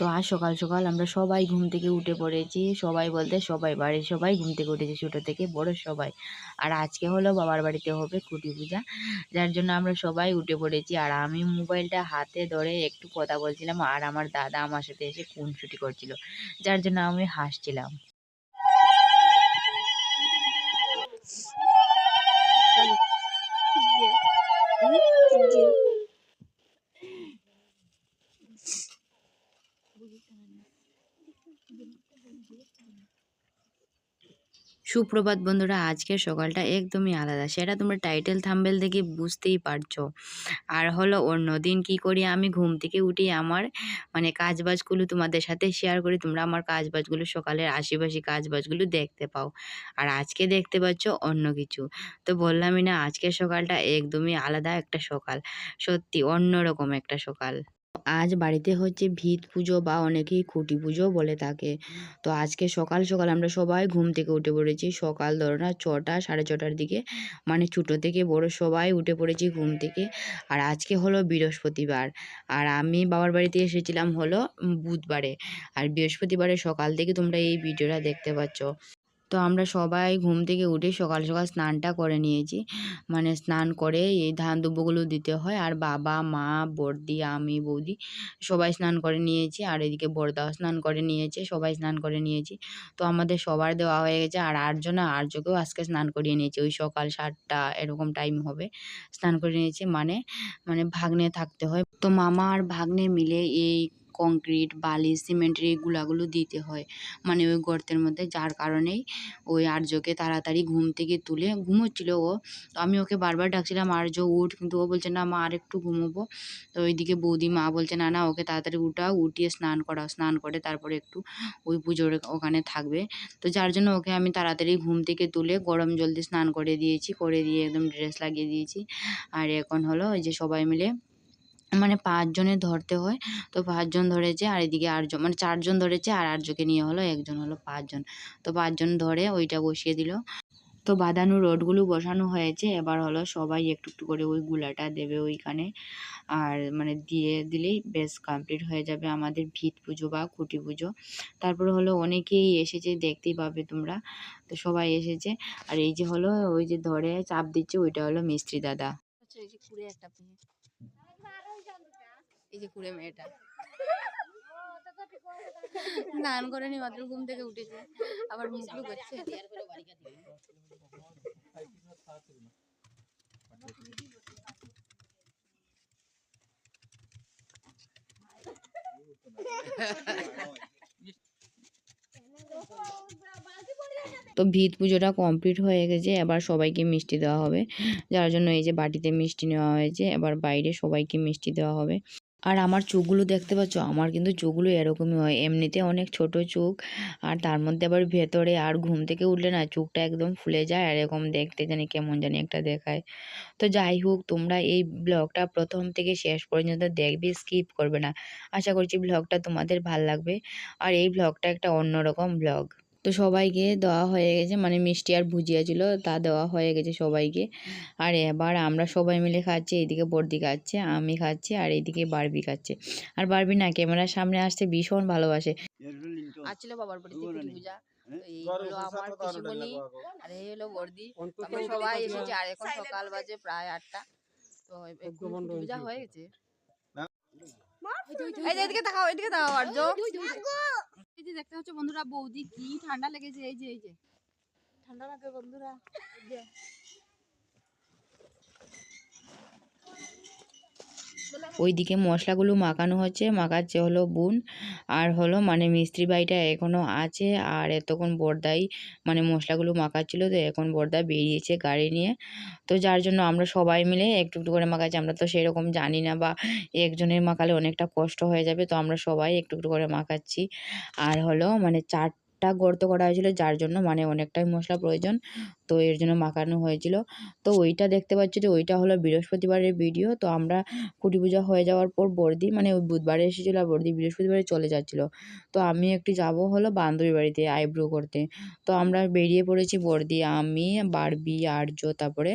তো আজ সকাল সকাল আমরা সবাই ঘুম থেকে উঠে পড়েছি। সবাই বলতে সবাই, বাড়ির সবাই ঘুম থেকে উঠেছি ছোটো থেকে বড় সবাই। আর আজকে হলো বাবার বাড়িতে হবে খুঁটি পূজা, যার জন্য আমরা সবাই উঠে পড়েছি। আর আমি মোবাইলটা হাতে ধরে একটু কথা বলছিলাম, আর আমার দাদা আমার সাথে এসে খুনসুটি করছিল, যার জন্য আমি হাসছিলাম। সুপ্রভাত বন্ধুরা, আজকের সকালটা একদমই আলাদা। সেটা তোমরা টাইটেল থাম্বেল দেখে বুঝতেই পারছ। আর হলো অন্য দিন কী করি, আমি ঘুম থেকে উঠি আমার মানে কাজবাজগুলো তোমাদের সাথে শেয়ার করি, তোমরা আমার কাজবাজগুলো, সকালের আশেপাশে কাজবাজগুলো দেখতে পাও। আর আজকে দেখতে পাচ্ছ অন্য কিছু। তো বললামই না, আজকের সকালটা একদমই আলাদা একটা সকাল। সত্যি অন্যরকম একটা সকাল। আজ বাড়িতে হচ্ছে ভিত পুজো বা অনেকেই খুঁটি পুজো বলে থাকে। তো আজকে সকাল সকাল আমরা সবাই ঘুম থেকে উঠে পড়েছি। সকাল ধরো না ছটা, সাড়ে ছটার দিকে। মানে ছোটো থেকে বড় সবাই উঠে পড়েছি ঘুম থেকে। আর আজকে হলো বৃহস্পতিবার। আর আমি বাবার বাড়িতে এসেছিলাম হলো বুধবারে। আর বৃহস্পতিবারে সকাল থেকে তোমরা এই ভিডিওটা দেখতে পাচ্ছ। তো আমরা সবাই ঘুম থেকে উঠে সকাল সকাল স্নানটা করে নিয়েছি। মানে স্নান করে এই ধান দুব্বগুলো দিতে হয় আর বাবা, মা, বড়দি, আমি, বৌদি সবাই স্নান করে নিয়েছি। আর এদিকে বড়দাও স্নান করে নিয়েছে, সবাই স্নান করে নিয়েছি। তো আমাদের সবার দেওয়া হয়ে গেছে আর আটজন আর্যকেও আজকে স্নান করিয়ে নিয়েছে। ওই সকাল সাতটা এরকম টাইম হবে স্নান করে নিয়েছে। মানে মানে ভাগ্নে থাকতে হয়। তো মামা আর ভাগ্নে মিলে এই কংক্রিট বালি সিমেন্টের এই গুলাগুলো দিতে হয়। মানে ওই গর্তের মধ্যে, যার কারণেই ওই আর্যকে তাড়াতাড়ি ঘুম থেকে তুলে ঘুমোচ্ছিল ও। তো আমি ওকে বারবার ডাকছিলাম, আর্য, উঠ। কিন্তু ও বলছে, না মা, আর একটু ঘুমোবো। তো ওইদিকে বৌদি মা বলছে, না না, ওকে তাড়াতাড়ি উঠাও, উঠিয়ে স্নান করাও। স্নান করে তারপরে একটু ওই পুজোর ওখানে থাকবে। তো যার জন্য ওকে আমি তাড়াতাড়ি ঘুম থেকে তুলে গরম জল দিয়ে স্নান করে দিয়েছি, করে দিয়ে একদম ড্রেস লাগিয়ে দিয়েছি। আর এখন হলো ওই যে সবাই মিলে মানে পাঁচজনের ধরতে হয়। তো পাঁচজন ধরেছে আর এদিকে আটজন মানে চারজন ধরেছে আর আটজনকে নিয়ে হলো, একজন হলো পাঁচজন। তো পাঁচজন ধরে ওইটা বসিয়ে দিল। তো বাঁধানো রডগুলো বসানো হয়েছে। এবার হলো সবাই একটু একটু করে ওই গুলাটা দেবে ওইখানে। আর মানে দিয়ে দিলেই বেশ কমপ্লিট হয়ে যাবে আমাদের ভিত পুজো বা খুঁটি পুজো। তারপরে হলো অনেকেই এসেছে, দেখতেই পাবে তোমরা। তো সবাই এসেছে। আর এই যে হলো, ওই যে ধরে চাপ দিচ্ছে, ওইটা হলো মিস্ত্রি দাদা। এই একটা এই যে কুড়ে মেয়েটা। স্নান করে নি মাত্র ঘুম থেকে উঠেছে। আবার মুখলু করছে তো ভিত পুজোটা কমপ্লিট হয়ে গেছে, এবার সবাইকে মিষ্টি দেওয়া হবে। যার জন্য এই যে বাটিতে মিষ্টি নেওয়া হয়েছে, এবার বাইরে সবাইকে মিষ্টি দেওয়া হবে। আর আমার চোখগুলো দেখতে পাচ্ছ, আমার কিন্তু চোখগুলো এরকমই হয়। এমনিতে অনেক ছোট চোখ, আর তার মধ্যে আবার ভেতরে আর ঘুম থেকে উঠলে না চোখটা একদম ফুলে যায়, আর এরকম দেখতে জানি কেমন জানি একটা দেখায়। তো যাই হোক, তোমরা এই ব্লগটা প্রথম থেকে শেষ পর্যন্ত দেখবে, স্কিপ করবে না। আশা করছি ব্লগটা তোমাদের ভালো লাগবে। আর এই ব্লগটা একটা অন্যরকম ব্লগ। তো সবাইকে দেওয়া হয়ে গেছে মানে মিষ্টি আর ভুজিয়া ছিল তা দেওয়া হয়ে গেছে সবাইকে। আর এবার আমরা সবাই মিলে খাচ্ছি এইদিকে বর্দি খাচ্ছে আমি খাচ্ছি আর এইদিকে বারবি খাচ্ছে। আর বারবি না ক্যামেরার সামনে আসতে ভীষণ ভালোবাসে। আসছিল বাবার পূজা। তো আমার পিসিমণি আর এই হলো বর্দি। আমরা সবাই এসেছি আর এখন সকাল বাজে প্রায় আটটা। তো পূজা হয়ে গেছে। এদিকে তাকাও এদিকে তাকাও আর্য। এই যে দেখতে হচ্ছে বন্ধুরা, বৌদি কি ঠান্ডা লেগেছে, এই যে এই যে। ঠান্ডা লাগে বন্ধুরা এই যে। ওইদিকে মশলাগুলো মাখানো হচ্ছে, মাখাচ্ছে হলো বোন আর হলো মানে মিস্ত্রি বাড়িটা এখনও আছে আর এতক্ষণ বর্দাই মানে মশলাগুলো মাখাচ্ছিল তো এখন বর্দা বেরিয়েছে গাড়ি নিয়ে। তো যার জন্য আমরা সবাই মিলে একটু একটু করে মাখাচ্ছি, আমরা তো সেরকম জানি না বা একজনের মাখালে অনেকটা কষ্ট হয়ে যাবে, তো আমরা সবাই একটু একটু করে মাখাচ্ছি। আর হলো মানে চারটা গর্ত করা হয়েছিল, যার জন্য মানে অনেকটাই মশলা প্রয়োজন। তো এর জন্য মাখানো হয়েছিল। তো ওইটা দেখতে পাচ্ছি যে ওইটা হলো বৃহস্পতিবারের ভিডিও তো আমরা কুটি পূজা হয়ে যাওয়ার পর বর্দি মানে ওই বুধবারে এসেছিল আর বর্দি বৃহস্পতিবারে চলে যাচ্ছিল। তো আমি একটু যাব হলো বান্ধবী বাড়িতে আইব্রো করতে। তো আমরা বেরিয়ে পড়েছি বর্দি আমি, বারবি, আর্য, তারপরে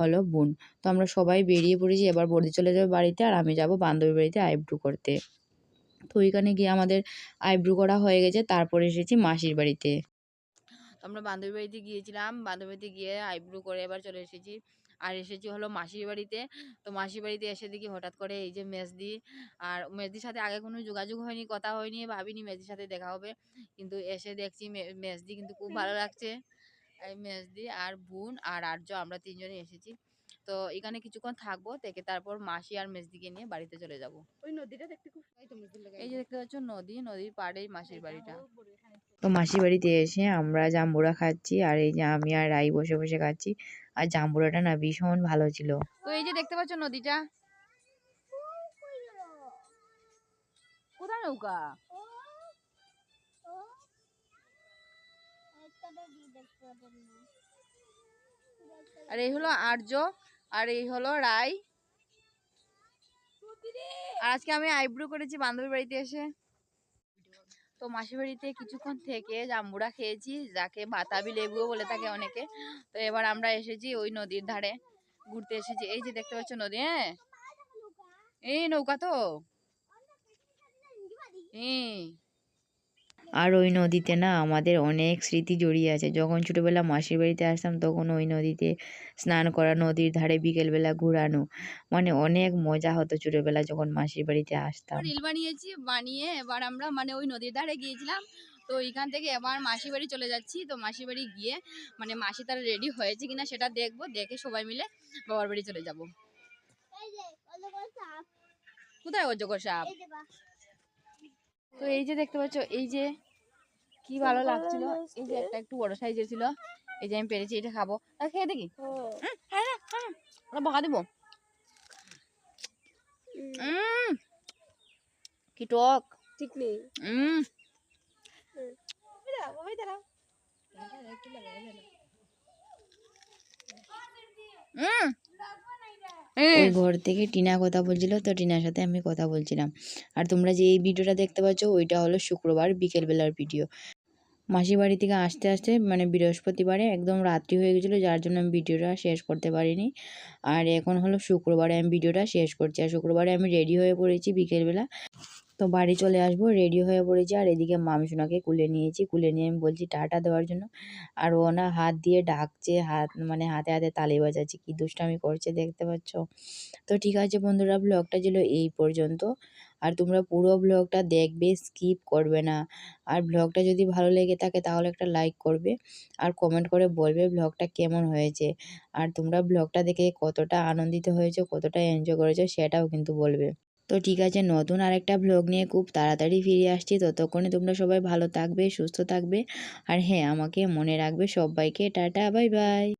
হলো বোন। তো আমরা সবাই বেরিয়ে পড়েছি, এবার বর্দি চলে যাবে বাড়িতে আর আমি যাব বান্ধবী বাড়িতে আইব্রো করতে। তো ওইখানে গিয়ে আমাদের আইব্রু করা হয়ে গেছে, তারপরে এসেছি মাসির বাড়িতে। আমরা বান্ধবী বাড়িতে গিয়েছিলাম বান্ধবী বাড়িতে গিয়ে আইব্রু করে এবার চলে এসেছি। আর এসেছি হলো মাসির বাড়িতে। তো মাসির বাড়িতে এসে দেখি হঠাৎ করে এই যে মেজদি, আর মেজদির সাথে আগে কোনো যোগাযোগ হয়নি, কথা হয়নি, ভাবিনি মেজদির সাথে দেখা হবে। কিন্তু এসে দেখছি মেজদি কিন্তু খুব ভালো লাগছে। এই মেজদি আর বোন আর আর্য, আমরা তিনজনে এসেছি। তো এখানে কিছুক্ষণ থাকব থেকে তারপর মাসি আর মেজদিকে নিয়ে বাড়িতে চলে যাব ওই নদীটা দেখতে খুব এই যে দেখতে পাচ্ছ নদী নদীর পাড়েই মাসির বাড়িটা তো মাসির বাড়িতে এসে আমরা জাম্বুরা খাচ্ছি আর এই যে আমি আর রাই বসে বসে খাচ্ছি আর জাম্বুরাটা না ভীষণ ভালো ছিল তো এই যে দেখতে পাচ্ছ নদীটা কোথায় নৌকা আর এই হলো আর্য আর এই হলো রাই। আর আজকে আমি আইব্রো করেছি বান্ধবীর বাড়িতে এসে। তো মাসির বাড়িতে কিছুক্ষণ থেকে জাম্বুরা খেয়েছি যাকে বাতাবি লেবুও বলে থাকে অনেকে। তো এবার আমরা এসেছি ওই নদীর ধারে ঘুরতে এসেছি। এই যে দেখতে পাচ্ছ নদী হ্যাঁ? এই নৌকা তো। হ্যাঁ আর ওই নদীতে না আমাদের অনেক স্মৃতি জড়িয়ে আছে। যখন ছোটোবেলা মাসির বাড়িতে আসতাম তখন ওই নদীতে স্নান করা নদীর ধারে বিকেলবেলা ঘোরানো মানে অনেক মজা হতো ছোটোবেলা যখন মাসির বাড়িতে আসতাম। রিল বানিয়েছি বানিয়ে এবার আমরা মানে ওই নদীর ধারে গিয়েছিলাম। তো ওইখান থেকে এবার মাসি বাড়ি চলে যাচ্ছি। তো মাসি বাড়ি গিয়ে মানে মাসি তারা রেডি হয়েছে কিনা সেটা দেখব দেখে সবাই মিলে বাবার বাড়ি চলে যাব। কোথায় অজগর সাপ তো এই যে দেখতে পাচ্ছ এই যে কি ভালো লাগছিল। এই যে একটা একটু বড় সাইজের ছিল। এই যে আমি পেরেছি এটা খাব। আর খেয়ে দেখি। না, বকা দিব। কি টক। ঠিক নেই। ওই ঘর থেকে টিনা কথা বলছিল তো টিনার সাথে আমি কথা বলছিলাম। আর তোমরা যে এই ভিডিওটা দেখতে পাচ্ছ ওইটা হলো শুক্রবার বিকেলবেলার ভিডিও। মাসির বাড়ি থেকে আসতে আসতে মানে বৃহস্পতিবারে একদম রাত্রি হয়ে গেছিল যার জন্য আমি ভিডিওটা শেষ করতে পারিনি। আর এখন হলো শুক্রবারে আমি ভিডিওটা শেষ করছি আর শুক্রবারে আমি রেডি হয়ে পড়েছি বিকেলবেলা। তো বাড়ি চলে আসব রেডি হয়ে পড়েছি। আর এদিকে মামিসোনাকে কুলে নিয়েছি। কুলে নিয়ে আমি বলছি, টাটা দেওয়ার জন্য। আর ও না হাত দিয়ে ডাকছে, হাত মানে হাতে হাতে তালি বাজাচ্ছে, কি দুষ্টামি করছে দেখতে পাচ্ছ? তো ঠিক আছে বন্ধুরা ব্লগটা ছিল এই পর্যন্ত। আর তোমরা পুরো ব্লগটা দেখবে স্কিপ করবে না। আর ব্লগটা যদি ভালো লেগে থাকে তাহলে একটা লাইক করবে। আর কমেন্ট করে বলবে ব্লগটা কেমন হয়েছে। আর তোমরা ব্লগটা দেখে কতটা আনন্দিত হয়েছে, কতটা এনজয় করেছ, সেটাও কিন্তু বলবে। তো ঠিক আছে, নতুন আরেকটা ভ্লগ নিয়ে খুব তাড়াতাড়ি ফিরে আসছি। ততক্ষণে তোমরা সবাই ভালো থাকবে, সুস্থ থাকবে। আর হ্যাঁ আমাকে মনে রাখবে সবাইকে। Tata, bye bye.